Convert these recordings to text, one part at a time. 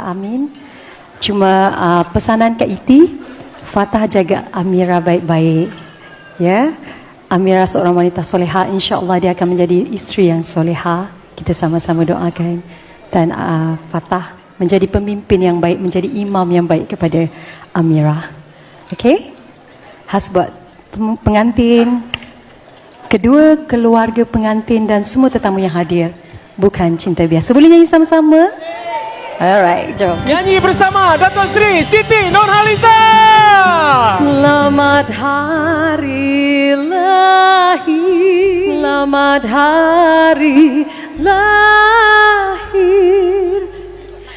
Amin. Cuma uh, pesanan Kak Iti, Fatah jaga Amira baik-baik. Ya. Amira seorang wanita soleha, insya-Allah dia akan menjadi isteri yang soleha. Kita sama-sama doakan dan uh, Fatah menjadi pemimpin yang baik, menjadi imam yang baik kepada Amira. Okey? Khas buat pengantin, kedua keluarga pengantin dan semua tetamu yang hadir. Bukan cinta biasa. Boleh nyanyi sama-sama? Alright, jom. Nyanyi bersama Datuk Sri Siti Nurhaliza. Selamat hari lahir. Selamat hari lahir.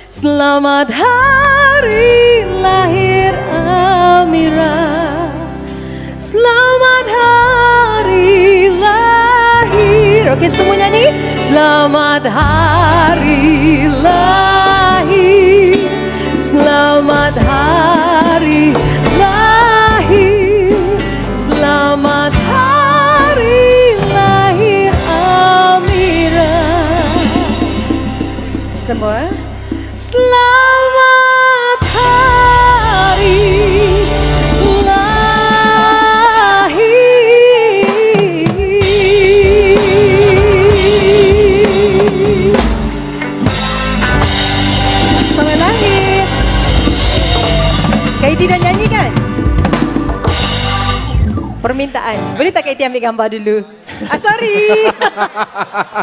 Selamat hari lahir Amira. Selamat hari lahir. Okey semua nyanyi. Selamat hari Semua Selamat hari lahir. Selamat lahir. Kak Iti dah nyanyi kan? Permintaan. Boleh tak Kak Iti ambil gambar dulu? Ah sorry